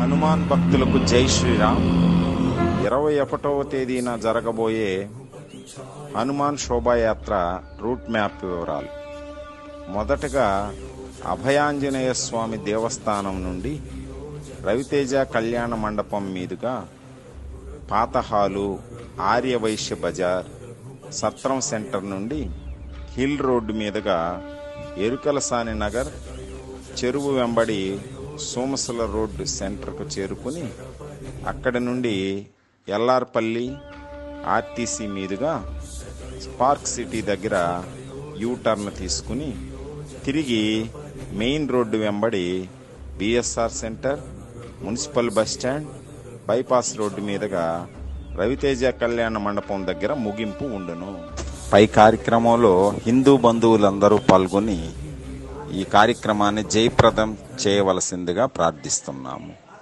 హనుమాన్ భక్తులకు జై శ్రీరామ్. ఇరవై ఒకటవ తేదీన జరగబోయే హనుమాన్ శోభాయాత్ర రూట్ మ్యాప్ వివరాలు. మొదటగా అభయాంజనేయ స్వామి దేవస్థానం నుండి రవితేజ కళ్యాణ మండపం మీదుగా పాతహాలు ఆర్యవైశ్య బజార్ సత్రం సెంటర్ నుండి హిల్ రోడ్డు మీదుగా ఎరుకలసాని నగర్ చెరువు వెంబడి సోమసల రోడ్డు సెంటర్కు చేరుకుని అక్కడి నుండి ఎల్ఆర్పల్లి ఆర్టీసీ మీదుగా స్పార్క్ సిటీ దగ్గర యూ టర్న్ తీసుకుని తిరిగి మెయిన్ రోడ్డు వెంబడి BSR centre municipal bus stand bypass road మీదుగా రవితేజ కళ్యాణ మండపం దగ్గర ముగింపు ఉండును. పై కార్యక్రమంలో హిందూ బంధువులందరూ పాల్గొని ఈ కార్యక్రమాన్ని జయప్రదం చేయవలసిందిగా ప్రార్థిస్తున్నాము.